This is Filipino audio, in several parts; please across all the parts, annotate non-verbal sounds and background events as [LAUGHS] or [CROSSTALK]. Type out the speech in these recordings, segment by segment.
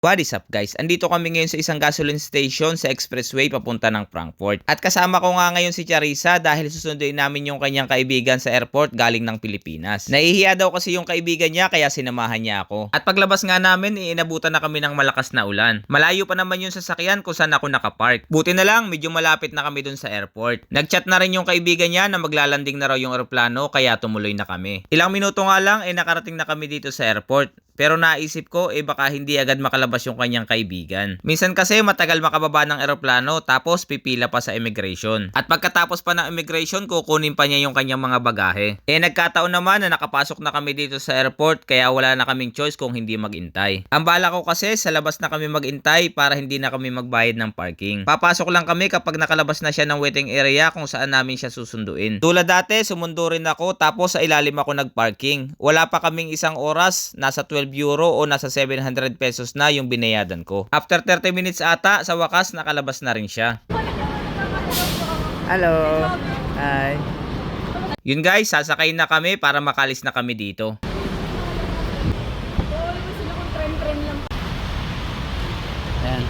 What is up guys? Andito kami ngayon sa isang gasoline station sa expressway papunta ng Frankfurt. At kasama ko nga ngayon si Charissa dahil susunduin namin yung kanyang kaibigan sa airport galing ng Pilipinas. Nahihiya daw kasi yung kaibigan niya kaya sinamahan niya ako. At paglabas nga namin, iinabutan na kami ng malakas na ulan. Malayo pa naman yung sasakyan kung saan ako nakapark. Buti na lang, medyo malapit na kami dun sa airport. Nagchat na rin yung kaibigan niya na maglalanding na raw yung aeroplano kaya tumuloy na kami. Ilang minuto nga lang, eh nakarating na kami dito sa airport. Pero naisip ko, eh baka hindi agad makalabas yung kanyang kaibigan. Minsan kasi matagal makababa ng eroplano tapos pipila pa sa immigration. At pagkatapos pa ng immigration, kukunin pa niya yung kanyang mga bagahe. Eh nagkataon naman na nakapasok na kami dito sa airport kaya wala na kaming choice kung hindi magintay. Ang bala ko kasi sa labas na kami magintay para hindi na kami magbayad ng parking. Papasok lang kami kapag nakalabas na siya ng waiting area kung saan namin siya susunduin. Tulad dati, sumundo rin ako tapos sa ilalim ako nagparking. Wala pa kaming isang oras, nasa 12 euro o nasa 700 pesos na yung binayadan ko. After 30 minutes ata, sa wakas nakalabas na rin siya. Hello. Hi. Yun guys, sasakay na kami para makalis na kami dito. Ayan.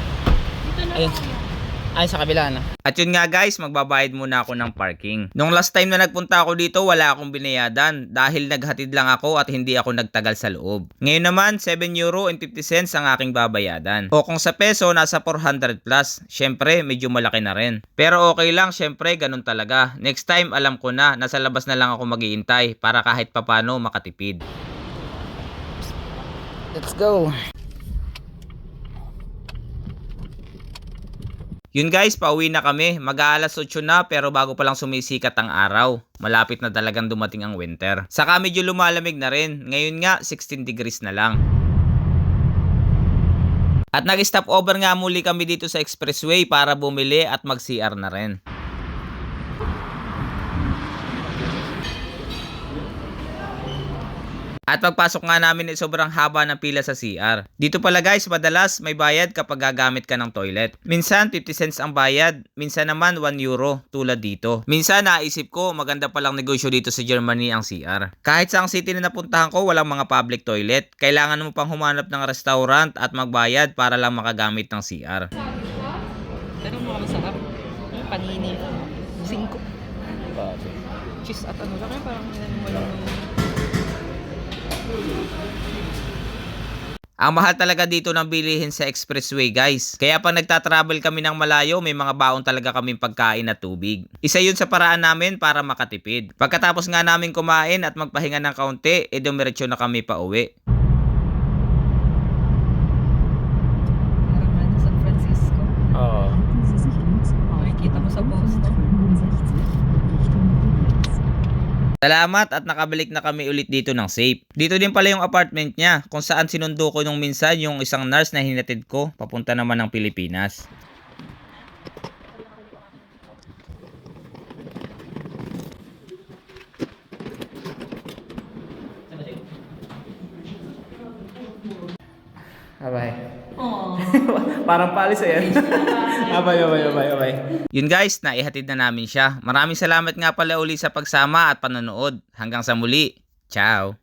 Ayun. Ay, sa kabila na. At yun nga guys, magbabayad muna ako ng parking. Nung last time na nagpunta ako dito, wala akong binayadan dahil naghatid lang ako at hindi ako nagtagal sa loob. Ngayon naman, 7 euro and 50 cents ang aking babayadan. O kung sa peso, nasa 400 plus. Syempre, medyo malaki na rin. Pero okay lang, syempre, ganun talaga. Next time, alam ko na, nasa labas na lang ako maghihintay para kahit papano makatipid. Let's go. Yun guys, pauwi na kami. Mag-aalas 8 na pero bago pa lang sumisikat ang araw. Malapit na talagang dumating ang winter. Saka medyo lumalamig na rin. Ngayon nga, 16 degrees na lang. At nag-stop over nga muli kami dito sa expressway para bumili at mag-CR na rin. At pagpasok nga namin ay sobrang haba ng pila sa CR. Dito pala guys, madalas may bayad kapag gagamit ka ng toilet. Minsan 50 cents ang bayad, minsan naman 1 euro tulad dito. Minsan naisip ko maganda palang negosyo dito sa Germany ang CR. Kahit sa ang city na napuntahan ko walang mga public toilet. Kailangan mo pang humanap ng restaurant at magbayad para lang makagamit ng CR. Pero mga masarap. Yung panini. Singko. Cheese at ano lang. Parang yan mo lang. Ang mahal talaga dito ng bilihin sa expressway guys. Kaya pag nagtatravel kami ng malayo, may mga baon talaga kaming pagkain at tubig. Isa yun sa paraan namin para makatipid. Pagkatapos nga namin kumain at magpahinga ng kaunti, e dumiretso na kami pa uwi. Parang ano, San Francisco. Oo. Makikita mo sa post, no? Salamat at nakabalik na kami ulit dito ng safe. Dito din pala yung apartment niya kung saan sinundo ko nung minsan yung isang nurse na hinatid ko papunta naman ng Pilipinas. Aww. [LAUGHS] Parang palis ayan. [LAUGHS] Abay, abay, abay, abay. Yun guys, naihatid na namin siya. Maraming salamat nga pala uli sa pagsama at panonood. Hanggang sa muli. Ciao!